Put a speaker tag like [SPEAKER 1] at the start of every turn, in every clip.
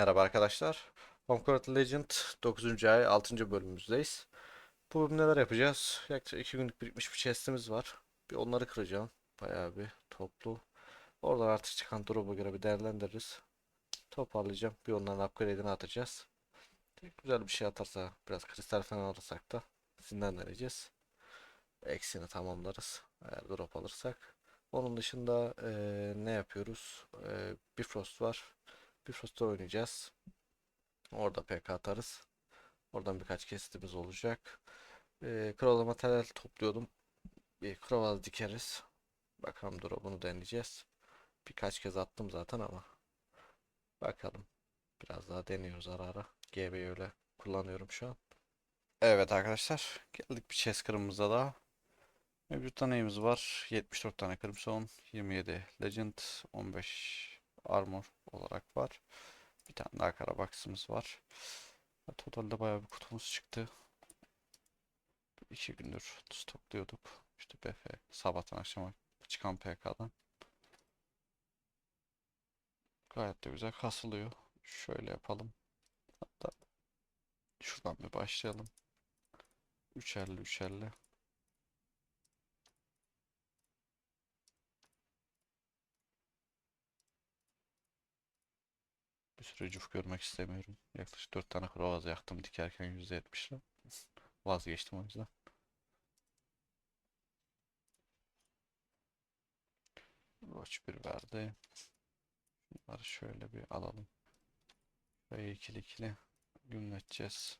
[SPEAKER 1] Merhaba arkadaşlar. Homecourt Legend 9. ay 6. bölümümüzdeyiz. Bu neler yapacağız? Yaklaşık 2 günlük birikmiş bir chest'imiz var. Bir onları kıracağım. Bayağı bir toplu. Oradan artık çıkan drop'a göre bir değerlendiririz. Toparlayacağım. Bir onların upgrade'ini atacağız. Güzel bir şey atarsa biraz kristal falan alırsak da sizinden deneyeceğiz. Eksiğini tamamlarız. Eğer drop alırsak. Onun dışında eee, ne yapıyoruz? Eee Bifrost var. Bifrost'ta oynayacağız. Orada PK atarız. Oradan birkaç kesitimiz olacak. Ee, Crow'la materyal topluyordum. Bir Crow'a dikeriz. Bakalım drop'unu deneyeceğiz. Birkaç kez attım zaten ama. Bakalım. Biraz daha deniyoruz ara ara. GB'yi öyle kullanıyorum şu an. Evet arkadaşlar. Geldik bir chest kırmızıda daha. Mevcutta neyimiz var? 74 tane Crimson, 27 Legend, 15 Armor olarak var. Bir tane daha Karabaks'ımız var. Totalde bayağı bir kutumuz çıktı. İki gündür stokluyorduk. İşte BF sabahtan akşama çıkan PK'dan. Gayet de güzel kasılıyor. Şöyle yapalım. Hatta şuradan bir başlayalım. Üçerli üçerli. Bir süre cuf görmek istemiyorum. Yaklaşık 4 tane krovaz yaktım dikerken %70 'le. Vazgeçtim o yüzden. Watch bir verdi. Bunları şöyle bir alalım. Ve ikili ikili gümleteceğiz.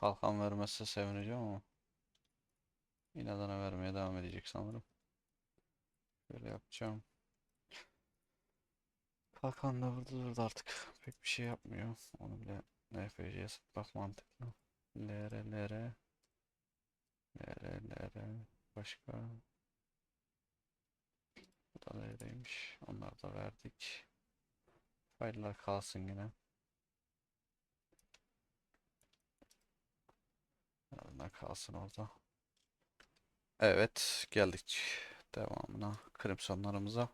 [SPEAKER 1] Kalkan vermezse sevineceğim ama inadına vermeye devam edecek sanırım. Böyle yapacağım. Kalkan da burada durdu artık. Pek bir şey yapmıyor. Onu bile NFC'ye sıkmak mantıklı. LR LR LR LR Başka Bu da LR'ymiş. Onları da verdik. Faylar kalsın yine. Onlar kalsın orada. Evet, geldik devamına Crimson'larımıza.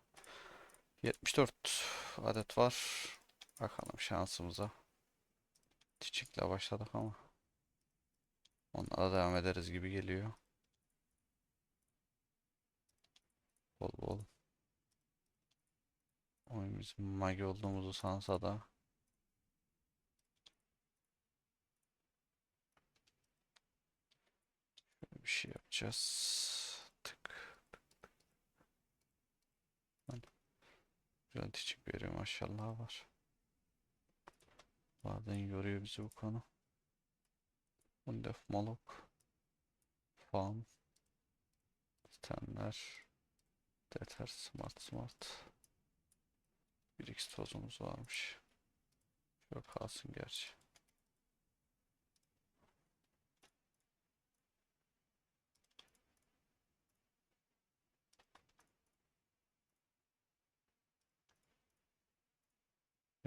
[SPEAKER 1] 74 adet var. Bakalım şansımıza. Çiçekle başladık ama. Onlara devam ederiz gibi geliyor. Bol bol. Oyun magi olduğumuzu sansa da. Bir şey yapacağız. Tık. Güzel teçhik veriyor maşallah var. Bazen yoruyor bizi bu konu. Undef Molok. Fan. Stenler. Deter Smart Smart. 1x tozumuz varmış. Şöyle kalsın gerçi.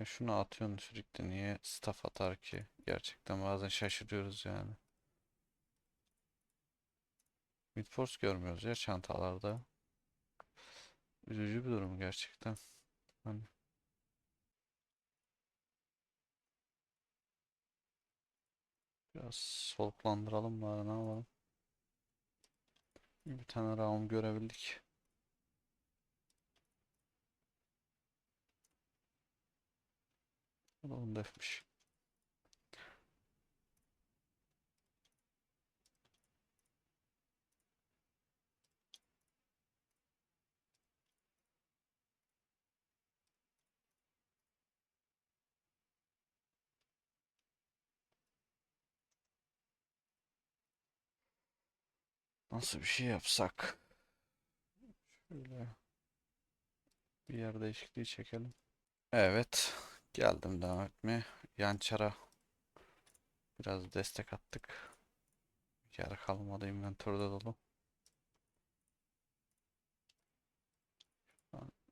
[SPEAKER 1] Ya şunu atıyorsun sürekli niye staff atar ki? Gerçekten bazen şaşırıyoruz yani. Midforce görmüyoruz ya çantalarda. Üzücü bir durum gerçekten. Hani biraz soluklandıralım bari ne yapalım. Bir tane round görebildik. Bu da defmiş. Nasıl bir şey yapsak? Şöyle bir yer değişikliği çekelim. Evet. Geldim devam etmeye. yan çara biraz destek attık. Yer kalmadı inventörde dolu.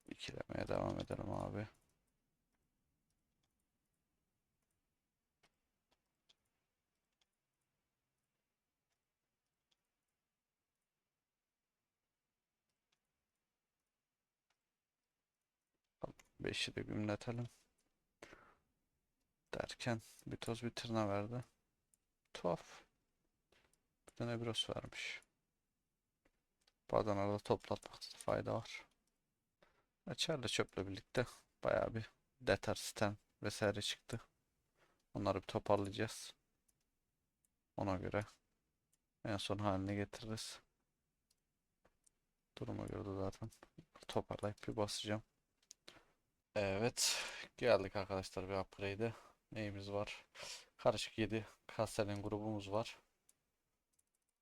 [SPEAKER 1] İkilemeye devam edelim abi. Beşi de gümletelim. Derken bir toz bir tırna verdi. Tuhaf. Bir de Nebros vermiş. Badanada toplatmakta fayda var. Açarla çöple birlikte bayağı bir deter stem vesaire çıktı. Onları bir toparlayacağız. Ona göre en son haline getiririz. Duruma göre de zaten toparlayıp bir basacağım. Evet. Geldik arkadaşlar bir upgrade'e. Neyimiz var? Karışık 7 Castellan grubumuz var.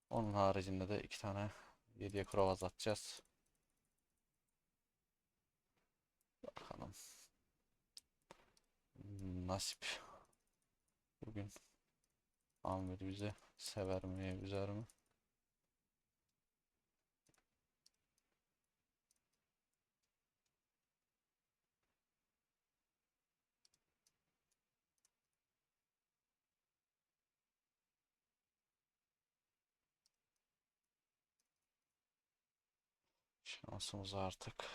[SPEAKER 1] Onun haricinde de iki tane 7'ye krovaz atacağız. Bakalım. Nasip. Bugün Amir bize sever mi, üzer mi? Şansımız artık.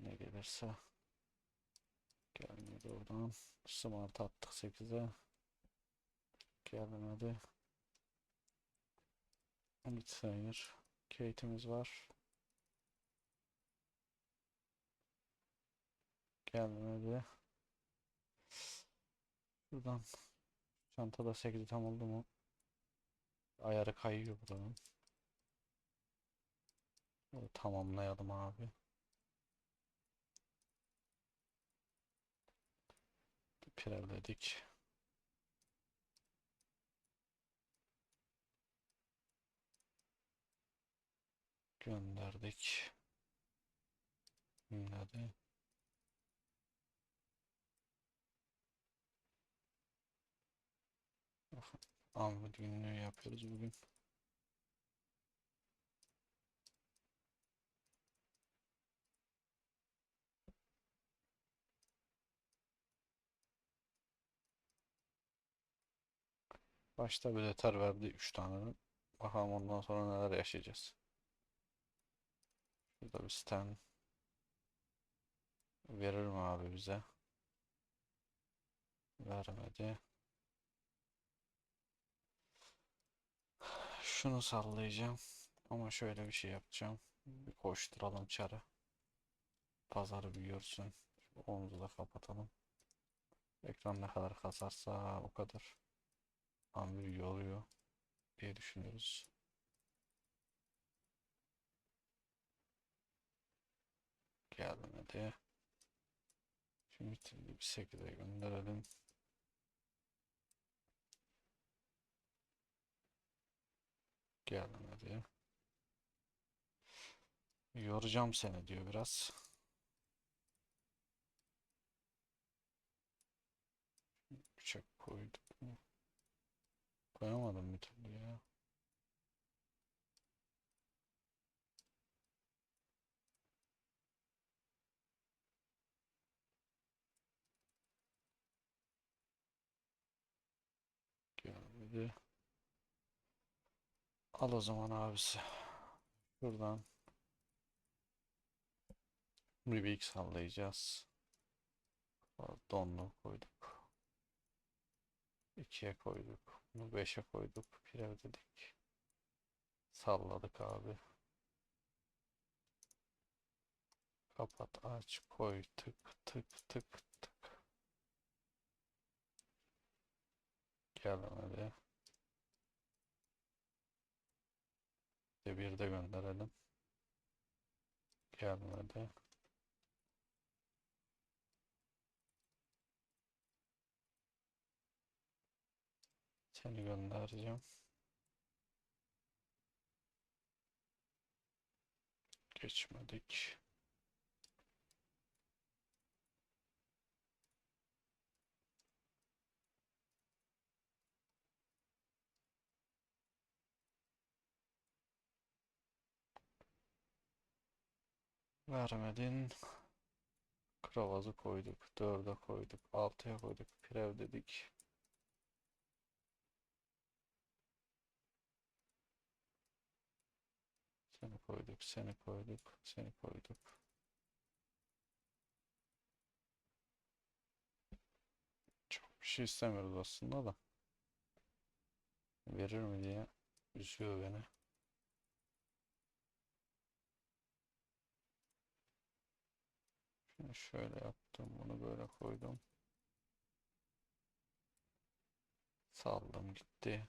[SPEAKER 1] Ne gelirse. Gelmedi oradan. Smart attık 8'e. Gelmedi. Umut Sayır. Kate'imiz var. Gelmedi. Buradan çantada 8'i tam oldu mu? Ayarı kayıyor buranın. Onu tamamlayalım abi. Pireledik. Gönderdik. Hadi. Ahmet günlüğü yapıyoruz bugün. Başta bir yeter verdi 3 tane. Bakalım ondan sonra neler yaşayacağız. Şurada bir stand verir mi abi bize? Vermedi. Şunu sallayacağım. Ama şöyle bir şey yapacağım. Bir koşturalım çarı. Pazarı. Şu Omuzu da kapatalım. Ekran ne kadar kasarsa o kadar. Tam bir yoruyor diye düşünüyoruz. Gelmedi. Şimdi bir şekilde gönderelim. Gelmedi. Yoracağım seni diyor biraz. Bıçak koyduk mu? Koyamadım bir türlü ya. Gelmedi. Al o zaman abisi. Şuradan Rubik sallayacağız. Donlu koyduk. 2'ye koyduk. Bunu 5'e koyduk. Pirev dedik. Salladık abi. Kapat aç koy tık tık tık tık. Gelmedi. De bir de gönderelim. Gelmedi. Seni göndereceğim. Geçmedik. Vermedin. Kravazı koyduk. Dörde koyduk. Altıya koyduk. Pirev dedik. Seni koyduk. Seni koyduk. Seni koyduk. Çok bir şey istemiyoruz aslında da. Verir mi diye üzüyor beni. Şimdi şöyle yaptım. Bunu böyle koydum. Saldım gitti.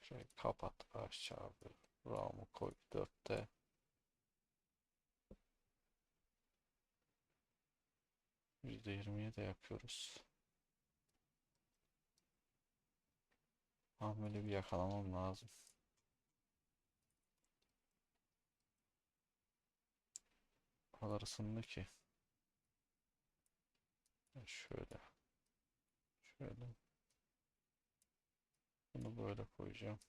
[SPEAKER 1] Şöyle kapat aşağı RAM'ı koy 4'te. %20'ye de yapıyoruz. Hamile bir yakalamam lazım. Kadar ısındı ki. Şöyle. Şöyle. Bunu böyle koyacağım.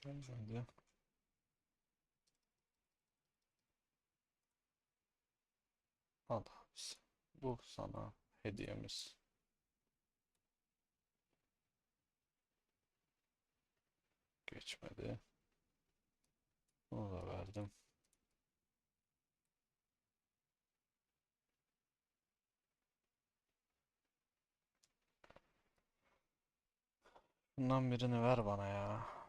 [SPEAKER 1] Gelmedi. Al. Bu sana hediyemiz. Geçmedi. Bunu da verdim. Bundan birini ver bana ya.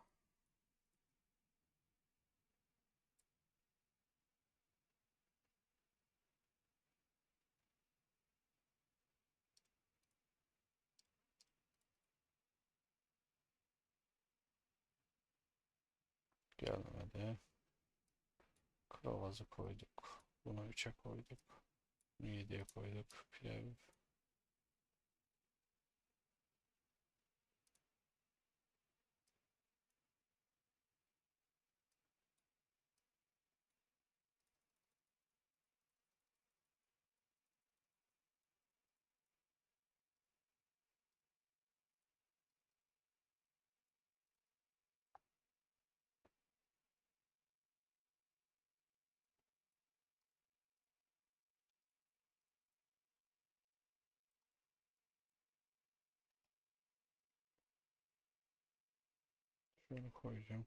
[SPEAKER 1] Gelmedi. Kravazı koyduk. Bunu 3'e koyduk. Bunu 7'ye koyduk. Pilav. Şöyle koyacağım.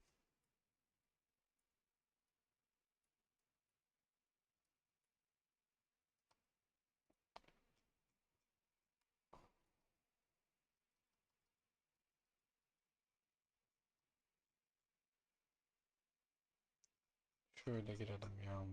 [SPEAKER 1] Şöyle girelim ya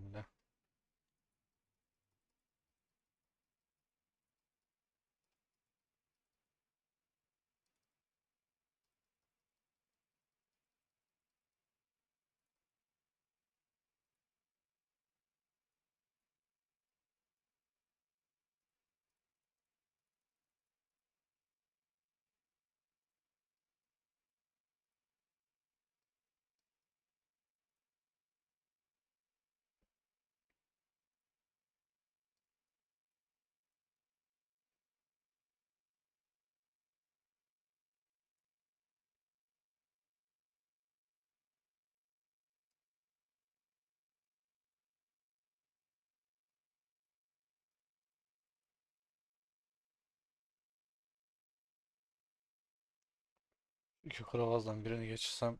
[SPEAKER 1] İki kravazdan birini geçirsem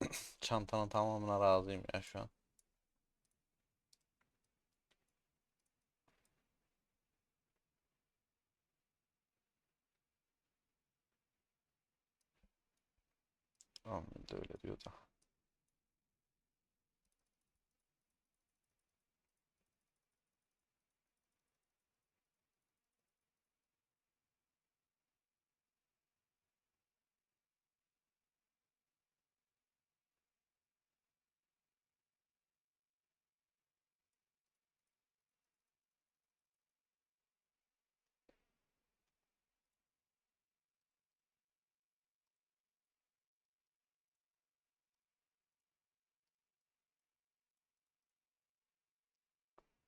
[SPEAKER 1] çantanın tamamına razıyım ya şu an. De öyle diyor da.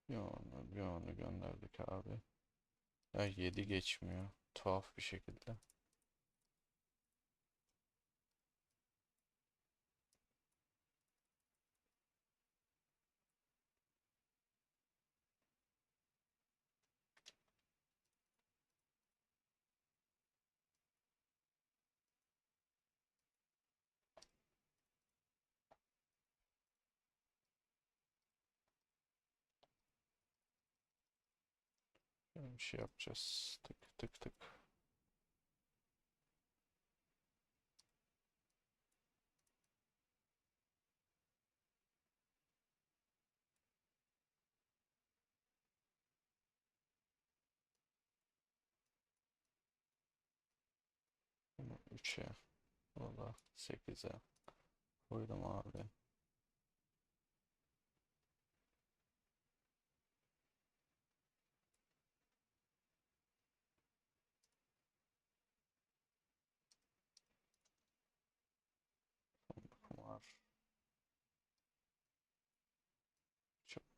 [SPEAKER 1] Bir onu, bir onu gönderdik abi. Ya 7 geçmiyor. Tuhaf bir şekilde. Bir şey yapacağız. Tık tık tık. Bunu 3'e. Bunu da 8'e koydum abi.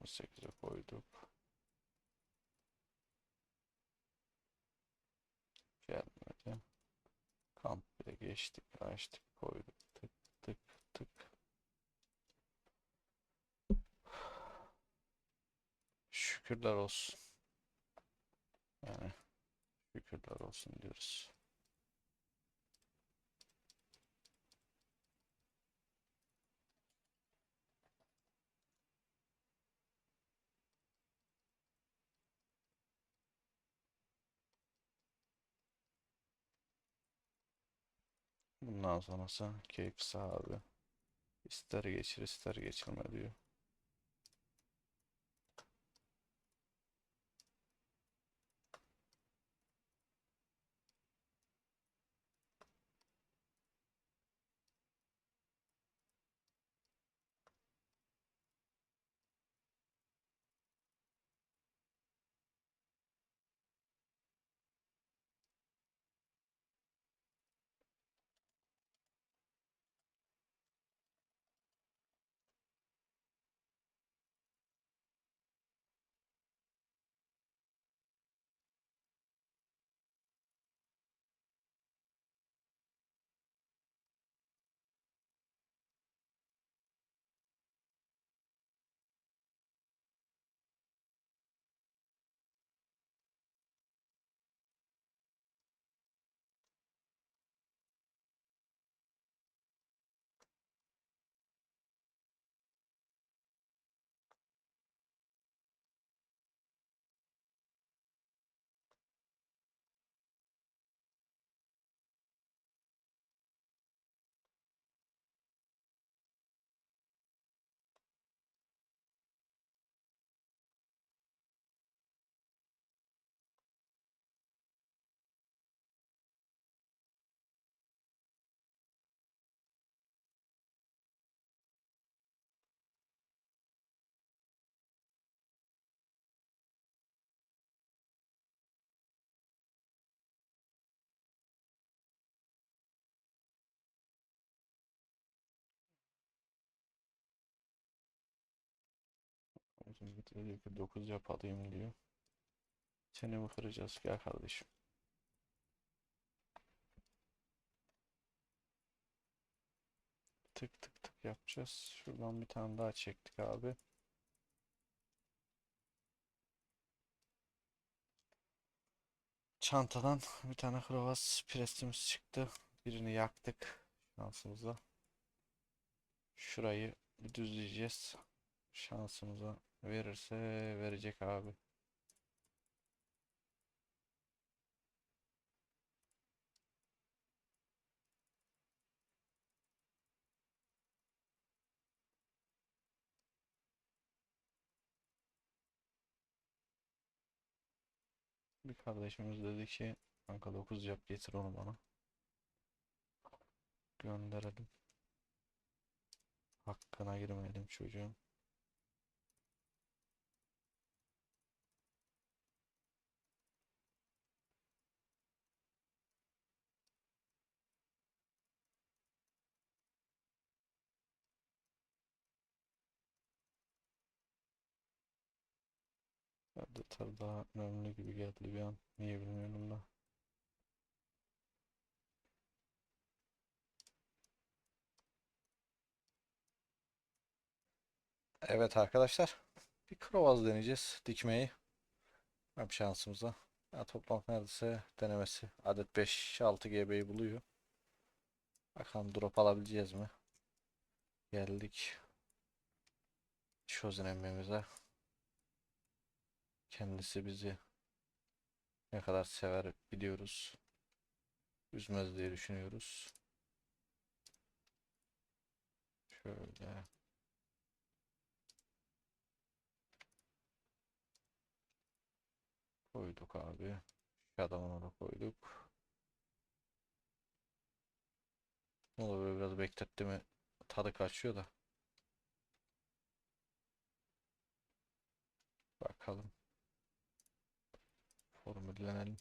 [SPEAKER 1] 68'e koyduk. Gelmedi. Kampire geçtik, açtık, koyduk. Tık tık tık. Şükürler olsun. Yani şükürler olsun diyoruz. Bundan sonrası keyifsi abi. İster geçir ister geçirme diyor. Bir diyor ki 9 yapalım diyor. Seni mi kıracağız gel kardeşim. Tık tık tık yapacağız. Şuradan bir tane daha çektik abi. Çantadan bir tane krovaz prestimiz çıktı. Birini yaktık şansımıza. Şurayı düzleyeceğiz. Şansımıza verirse verecek abi. Bir kardeşimiz dedi ki kanka 9 yap getir onu bana. Gönderelim. Hakkına girmeyelim çocuğun.
[SPEAKER 2] Tır daha önemli gibi geldi bir an. Niye bilmiyorum da.
[SPEAKER 1] Evet arkadaşlar. Bir krovaz deneyeceğiz. Dikmeyi. Hem şansımıza. Ya toplam neredeyse denemesi. Adet 5-6 GB'yi buluyor. Bakalım drop alabileceğiz mi? Geldik. Şozin emmimize. Kendisi bizi ne kadar sever biliyoruz. Üzmez diye düşünüyoruz. Şöyle. Koyduk abi. Adamını da koyduk. Ne olur böyle biraz bekletti mi tadı kaçıyor da. Bakalım. Formüllenelim.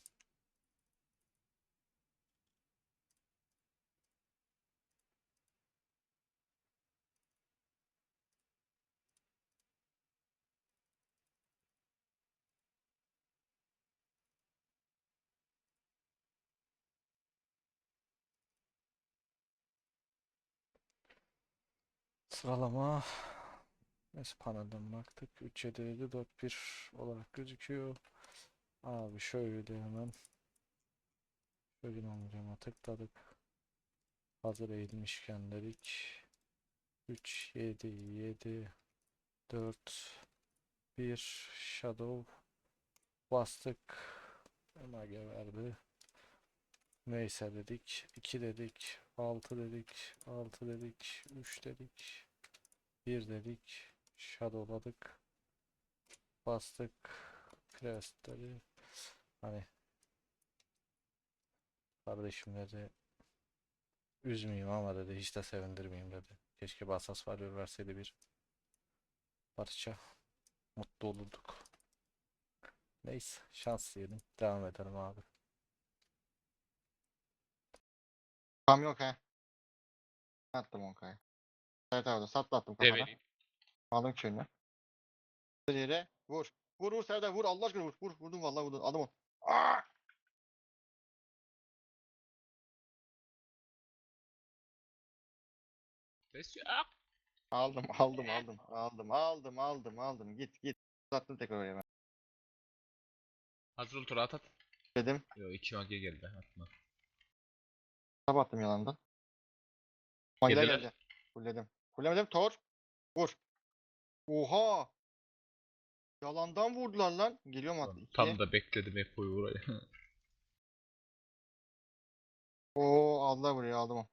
[SPEAKER 1] Sıralama. Neyse panelden baktık. 3 7 4 1 olarak gözüküyor. Abi şöyle hemen şöyle amcama tıkladık. Hazır eğilmişken dedik. 3 7 7 4 1 Shadow bastık. Mage verdi. Neyse dedik. 2 dedik. 6 dedik. 6 dedik. 3 dedik. 1 dedik. Shadowladık. Bastık. Prestleri. Hani kardeşim dedi üzmeyeyim ama dedi hiç de sevindirmeyeyim dedi. Keşke basas varıyor verseydi bir parça. Mutlu olurduk. Neyse şans diyelim. Devam edelim abi.
[SPEAKER 3] Tam yok he. Attım 10k'ya. Evet abi satla attım kafana.
[SPEAKER 4] Develeyim.
[SPEAKER 3] Aldım köyünü. Yere vur. Vur vur Serdar vur Allah aşkına vur. Vur vurdum vallahi vurdum. Aldım onu. Aa!
[SPEAKER 4] Ses yok.
[SPEAKER 3] Aldım aldım aldım aldım aldım aldım aldım git git. Attım tekrar oraya ben.
[SPEAKER 4] Hazır ol tura at at.
[SPEAKER 3] Dedim.
[SPEAKER 4] Yo iki mage geldi atma.
[SPEAKER 3] Tab attım yalandan. Magiler
[SPEAKER 4] Yediler.
[SPEAKER 3] geldi. Fulledim. Fullemedim. Tor. Vur. Oha. Yalandan vurdular lan. Geliyorum hatta. ikiye.
[SPEAKER 4] Tam da bekledim Eko'yu buraya.
[SPEAKER 3] Oo aldılar buraya aldım onu.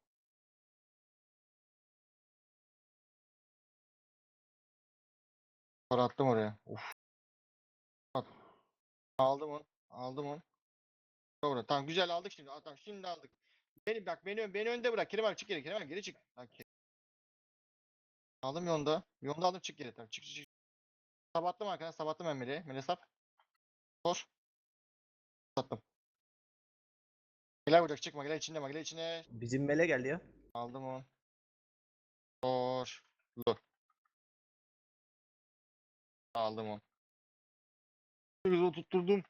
[SPEAKER 3] Para attım oraya. Uf. At. Aldım onu. Aldım onu. Doğru. Tamam güzel aldık şimdi. Tamam şimdi aldık. Beni bak beni beni önde bırak. Kerim abi çık geri. Kerim abi geri çık. Lan Aldım yonda. Yonda aldım çık geri. Tamam çık çık. çık. Sabattım arkadaşlar. Sabattım Emre'yi. Mele sap. Tor. Sattım. Gel vuracak çıkma. Gel içinde Gel içine.
[SPEAKER 5] Bizim mele geldi ya.
[SPEAKER 3] Aldım onu. Tor. Lu. Aldım onu. Güzel tutturdum.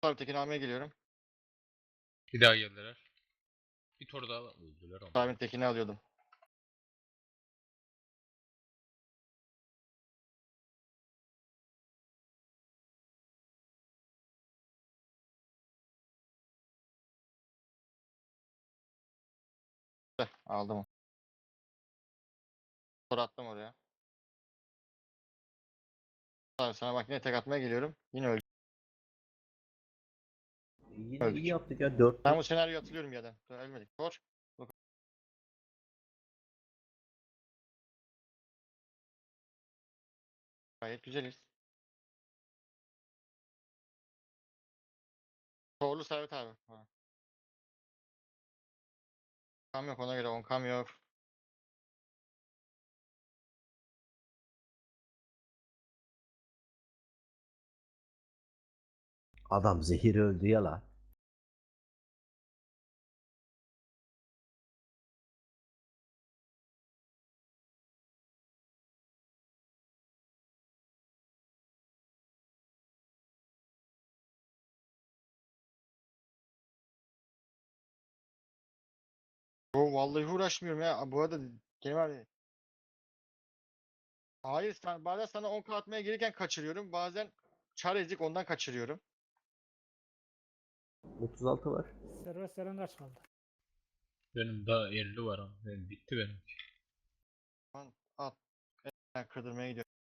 [SPEAKER 3] Tabii Tekin abiye geliyorum.
[SPEAKER 4] bir daha geldiler. Bir tur daha öldüler ama.
[SPEAKER 3] Tabii Tekin'i alıyordum. Heh, Aldım. Tor attım oraya. Tabii sana bak yine tek atmaya geliyorum. Yine öldüm.
[SPEAKER 5] Yine
[SPEAKER 3] Öldük.
[SPEAKER 5] iyi yaptık ya. 4
[SPEAKER 3] Ben bu senaryoyu hatırlıyorum yerden. Ölmedik. Bak. Gayet güzeliz. Torlu Servet abi. Ha. Kam yok ona göre 10 kam yok.
[SPEAKER 5] Adam zehir öldü ya la.
[SPEAKER 3] O vallahi uğraşmıyorum ya. Bu arada Kerim abi. Hayır sen, bazen sana 10 atmaya gelirken kaçırıyorum. Bazen çar ezik ondan kaçırıyorum.
[SPEAKER 5] 36 var.
[SPEAKER 6] Servet Seren kaç kaldı?
[SPEAKER 4] Benim daha 50 var ama. Benim bitti benim.
[SPEAKER 3] At. Ben kırdırmaya gidiyorum.